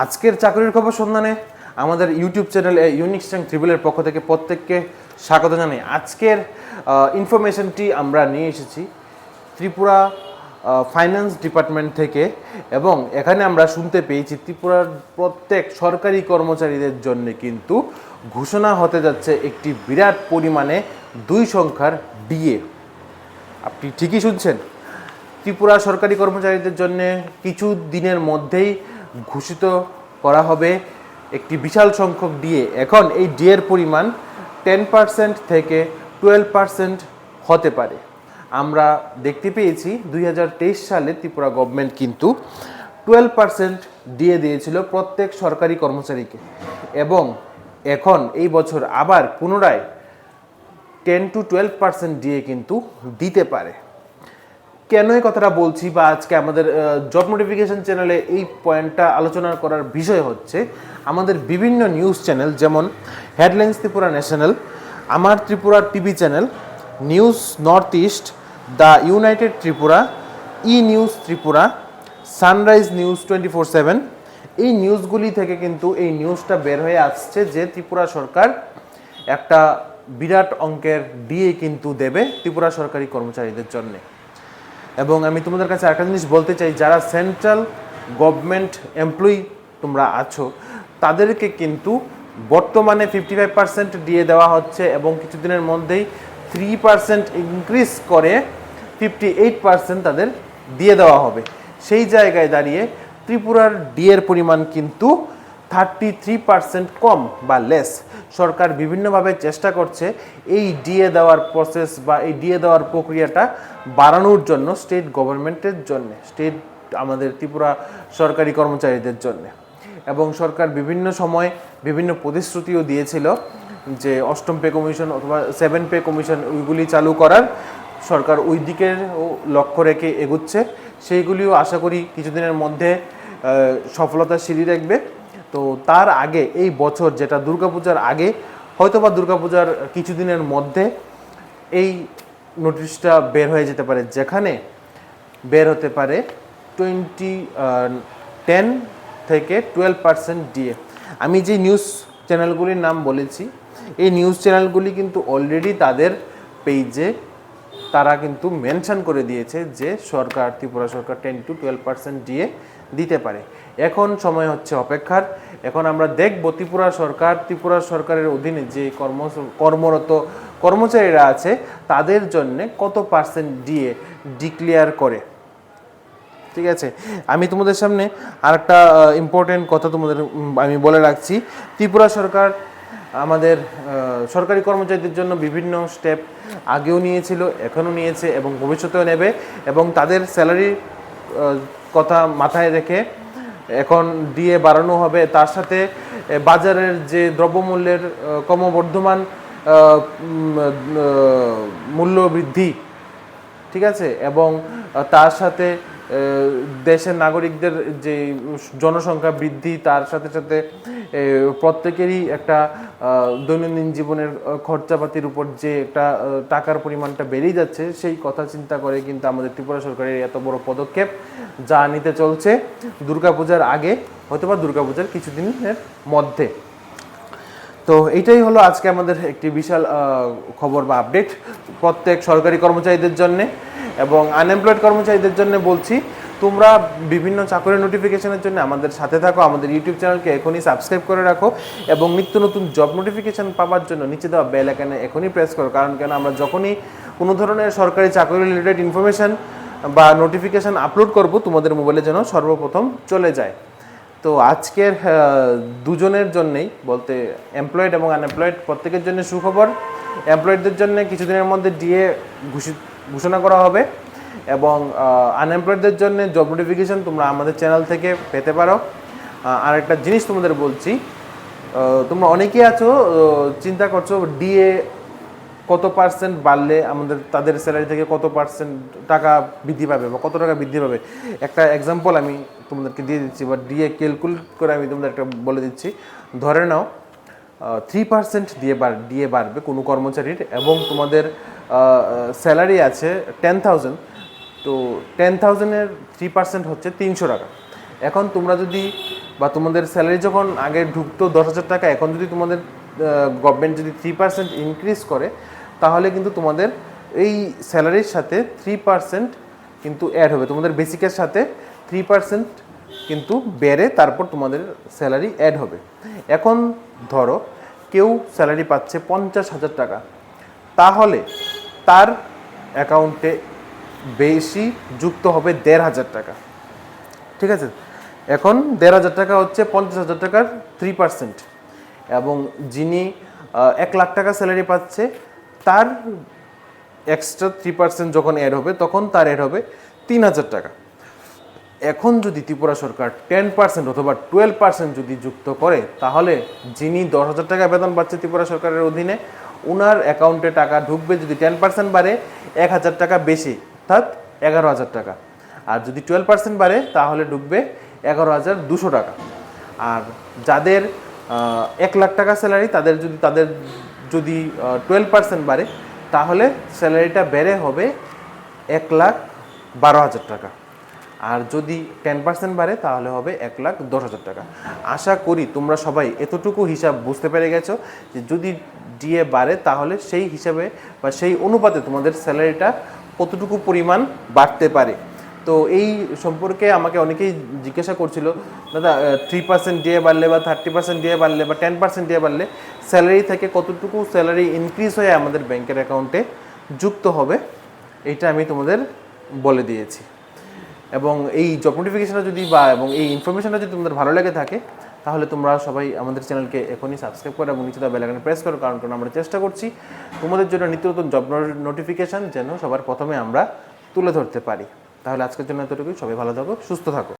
আজকের চাকরির খবর সন্ধানে আমাদের ইউটিউব চ্যানেল ইউনিক স্ট্যাং ট্রিবলের পক্ষ থেকে প্রত্যেককে স্বাগত জানাই। আজকের ইনফরমেশনটি আমরা নিয়ে এসেছি ত্রিপুরা ফাইন্যান্স ডিপার্টমেন্ট থেকে এবং এখানে আমরা শুনতে পেয়েছি ত্রিপুরার প্রত্যেক সরকারি কর্মচারীদের জন্য কিন্তু ঘোষণা হতে যাচ্ছে একটি বিরাট পরিমাণে দুই সংখ্যার ডিএ আপনি ঠিকই শুনছেন। ত্রিপুরা সরকারি কর্মচারীদের জন্য কিছু দিনের মধ্যেই ঘোষিত করা হবে একটি বিশাল সংখ্যক ডিএ এখন এই ডিএর পরিমাণ টেন পার্সেন্ট থেকে টুয়েলভ পার্সেন্ট হতে পারে। আমরা দেখতে পেয়েছি দুই হাজার তেইশ সালে ত্রিপুরা গভর্নমেন্ট কিন্তু টুয়েলভ পার্সেন্ট ডিএ দিয়েছিল প্রত্যেক সরকারি কর্মচারীকে। এবং এখন এই বছর আবার পুনরায় ten to twelve percent DA কিন্তু দিতে পারে। কেন এই কথাটা বলছি বা আজকে আমাদের জব নোটিফিকেশন চ্যানেলে এই পয়েন্টটা আলোচনা করার বিষয় হচ্ছে আমাদের বিভিন্ন নিউজ চ্যানেল যেমন হেডলাইন্স ত্রিপুরা ন্যাশনাল আমার Tripura TV channel news north east the united Tripura E news Tripura sunrise news twenty four seven এই নিউজগুলি থেকে কিন্তু এই নিউজটা বের হয়ে আসছে যে ত্রিপুরা সরকার একটা বিরাট অঙ্কের ডিএ কিন্তু দেবে ত্রিপুরা সরকারি কর্মচারীদের জন্যে। এবং আমি তোমাদের কাছে একটা জিনিস বলতে চাই, যারা সেন্ট্রাল গভর্নমেন্ট এমপ্লয়ি তোমরা আছো, তাদেরকে কিন্তু বর্তমানে ফিফটি ফাইভ পার্সেন্ট দিয়ে দেওয়া হচ্ছে এবং কিছুদিনের মধ্যেই থ্রি পার্সেন্ট ইনক্রিজ করে ফিফটি এইট পার্সেন্ট তাদের দিয়ে দেওয়া হবে। সেই জায়গায় দাঁড়িয়ে ত্রিপুরার ডিএর পরিমাণ কিন্তু থার্টি থ্রি পার্সেন্ট কম বা লেস সরকার বিভিন্নভাবে চেষ্টা করছে এই ডিএ দেওয়ার প্রসেস বা এই ডিএ দেওয়ার প্রক্রিয়াটা বাড়ানোর জন্য স্টেট গভর্নমেন্টের জন্য স্টেট আমাদের ত্রিপুরা সরকারি কর্মচারীদের জন্য। এবং সরকার বিভিন্ন সময় বিভিন্ন প্রতিশ্রুতিও দিয়েছিল যে অষ্টম পে কমিশন অথবা সেভেন পে কমিশন ওইগুলি চালু করার। সরকার ওই দিকের লক্ষ্য রেখে এগুচ্ছে। সেইগুলিও আশা করি কিছুদিনের মধ্যে আহ, সফলতার সিঁড়ি রাখবে তো তার আগে, এই বছর যেটা দুর্গাপূজার আগে হয়তো বা দুর্গাপূজার কিছুদিনের মধ্যে এই নোটিশটা বের হয়ে যেতে পারে, যেখানে বের হতে পারে টোয়েন্টি টেন থেকে টুয়েলভ পার্সেন্ট ডিএ। আমি যে নিউজ চ্যানেলগুলির নাম বলেছি, এই নিউজ চ্যানেলগুলি কিন্তু অলরেডি তাদের পেজে তারা কিন্তু মেনশন করে দিয়েছে যে সরকার, ত্রিপুরা সরকার টেন টু টুয়েলভ পার্সেন্ট দিয়ে দিতে পারে। এখন সময় হচ্ছে অপেক্ষার। এখন আমরা দেখব ত্রিপুরা সরকার, ত্রিপুরা সরকারের অধীনে যে কর্ম কর্মরত কর্মচারীরা আছে, তাদের জন্য কত পার্সেন্ট দিয়ে ডিক্লেয়ার করে? ঠিক আছে? আমি তোমাদের সামনে আর একটা ইম্পর্টেন্ট কথা তোমাদের আমি বলে রাখছি। ত্রিপুরা সরকার আমাদের সরকারি কর্মচারীদের জন্য বিভিন্ন স্টেপ আগেও নিয়েছিল, এখনও নিয়েছে এবং ভবিষ্যতেও নেবে এবং তাদের স্যালারি কথা মাথায় রেখে এখন দিয়ে বাড়ানো হবে। তার সাথে বাজারের যে দ্রব্যমূল্যের ক্রমবর্ধমান মূল্য বৃদ্ধি, ঠিক আছে? এবং তার সাথে দেশের নাগরিকদের যে জনসংখ্যা বৃদ্ধি, তার সাথে সাথে প্রত্যেকেরই একটা দৈনন্দিন জীবনের খরচাপাতির উপর যে একটা টাকার পরিমাণটা বেড়েই যাচ্ছে, সেই কথা চিন্তা করে কিন্তু আমাদের ত্রিপুরা সরকারের এত বড় পদক্ষেপ যা নিতে চলছে দুর্গাপূজার আগে হয়তো বা দুর্গাপূজার কিছুদিনের মধ্যে। তো এইটাই হলো আজকে আমাদের একটি বিশাল খবর বা আপডেট প্রত্যেক সরকারি কর্মচারীদের জন্য এবং আনএমপ্লয়েড কর্মচারীদের জন্য বলছি, তোমরা বিভিন্ন চাকরির নোটিফিকেশনের জন্য আমাদের সাথে থাকো, আমাদের ইউটিউব চ্যানেলকে এখনই সাবস্ক্রাইব করে রাখো এবং নিত্য নতুন জব নোটিফিকেশন পাওয়ার জন্য নিচে দেওয়া বেল আইকনে এখনই প্রেস করো, কারণ কেন আমরা যখনই কোনো ধরনের সরকারি চাকরি রিলেটেড ইনফরমেশন বা নোটিফিকেশন আপলোড করব, তোমাদের মোবাইলে যেন সর্বপ্রথম চলে যায়। তো আজকের দুজনের জন্যেই বলতে এমপ্লয়েড এবং আনএমপ্লয়েড প্রত্যেকের জন্য সুখবর। এমপ্লয়েডদের জন্য কিছুদিনের মধ্যে ডিএ ঘোষণা করা হবে এবং আনএমপ্লয়েডদের জন্য জব নোটিফিকেশন তোমরা আমাদের চ্যানেল থেকে পেতে পারো। আর একটা জিনিস তোমাদের বলছি তোমরা অনেকেই আছো চিন্তা করছ ডিএ কত পার্সেন্ট বাড়লে আমাদের, তাদের স্যালারি থেকে কত পার্সেন্ট টাকা বৃদ্ধি পাবে বা কত টাকা বৃদ্ধি পাবে। একটা এক্সাম্পল আমি তোমাদেরকে দিয়ে দিচ্ছি, বা ডিএ ক্যালকুলেট করে আমি তোমাদের একটা বলে দিচ্ছি। ধরে নাও থ্রি পার্সেন্ট দিয়ে বার, দিয়ে বাড়বে কোনো কর্মচারীর এবং তোমাদের স্যালারি আছে টেন থাউজেন্ড তো টেন থাউজেন্ডের থ্রি পার্সেন্ট হচ্ছে তিনশো টাকা। এখন তোমরা যদি, বা তোমাদের স্যালারি যখন আগে ঢুকতো দশ হাজার টাকা, এখন যদি তোমাদের গভর্নমেন্ট যদি থ্রি পার্সেন্ট ইনক্রিজ করে, তাহলে কিন্তু তোমাদের এই স্যালারির সাথে থ্রি পার্সেন্ট কিন্তু অ্যাড হবে। তোমাদের বেসিকের সাথে থ্রি পার্সেন্ট কিন্তু বেড়ে তারপর তোমাদের স্যালারি অ্যাড হবে। এখন ধরো কেউ স্যালারি পাচ্ছে পঞ্চাশ হাজার টাকা। তাহলে তার অ্যাকাউন্টে বেশি যুক্ত হবে দেড় হাজার টাকা। ঠিক আছে? এখন দেড় হাজার টাকা হচ্ছে পঞ্চাশ হাজার টাকার থ্রি পার্সেন্ট এবং যিনি এক লাখ টাকা স্যালারি পাচ্ছে, তার এক্সট্রা থ্রি পার্সেন্ট যখন অ্যাড হবে, তখন তার অ্যাড হবে তিন হাজার টাকা। এখন যদি ত্রিপুরা সরকার টেন পার্সেন্ট অথবা টুয়েলভ পার্সেন্ট যদি যুক্ত করে, তাহলে যিনি দশ হাজার টাকা বেতন পাচ্ছে ত্রিপুরা সরকারের অধীনে ওনার অ্যাকাউন্টে টাকা ঢুকবে যদি টেন পার্সেন্ট বাড়ে, এক হাজার টাকা বেশি, অর্থাৎ এগারো হাজার টাকা। আর যদি টুয়েলভ পার্সেন্ট বাড়ে, তাহলে ঢুকবে এগারো হাজার দুশো টাকা। আর যাদের এক লাখ টাকা স্যালারি তাদের যদি তাদের যদি টুয়েলভ পার্সেন্ট বাড়ে, তাহলে স্যালারিটা বেড়ে হবে এক লাখ বারো হাজার টাকা। আর যদি টেন পার্সেন্ট বাড়ে, তাহলে হবে এক লাখ দশ হাজার টাকা। আশা করি তোমরা সবাই এতটুকু হিসাব বুঝতে পেরে গেছো যে যদি ডিএ বাড়ে, তাহলে সেই হিসাবে বা সেই অনুপাতে তোমাদের স্যালারিটা কতটুকু পরিমাণ বাড়তে পারে। তো এই সম্পর্কে আমাকে অনেকেই জিজ্ঞাসা করছিল, দাদা থ্রি পার্সেন্ট ডিএ বাড়লে বা থার্টি পার্সেন্ট ডিএ বাড়লে বা টেন পার্সেন্ট ডিএ বাড়লে স্যালারি থেকে কতটুকু স্যালারি ইনক্রিজ হয়ে আমাদের ব্যাংকের অ্যাকাউন্টে যুক্ত হবে? এটা আমি তোমাদের বলে দিয়েছি। এবং এই জব নোটিফিকেশনটা যদি বা, এবং এই ইনফরমেশনটা যদি তোমাদের ভালো লেগে থাকে, তাহলে তোমরা সবাই আমাদের চ্যানেলকে এখনই সাবস্ক্রাইব করো এবং নিচে বেলাকানে প্রেস করো, কারণ কারণ আমরা চেষ্টা করছি তোমাদের জন্য নিত্য নতুন জব নোটিফিকেশান যেন সবার প্রথমে আমরা তুলে ধরতে পারি। তাহলে আজকের জন্য এতটুকুই। সবাই ভালো থাকো, সুস্থ থাকো।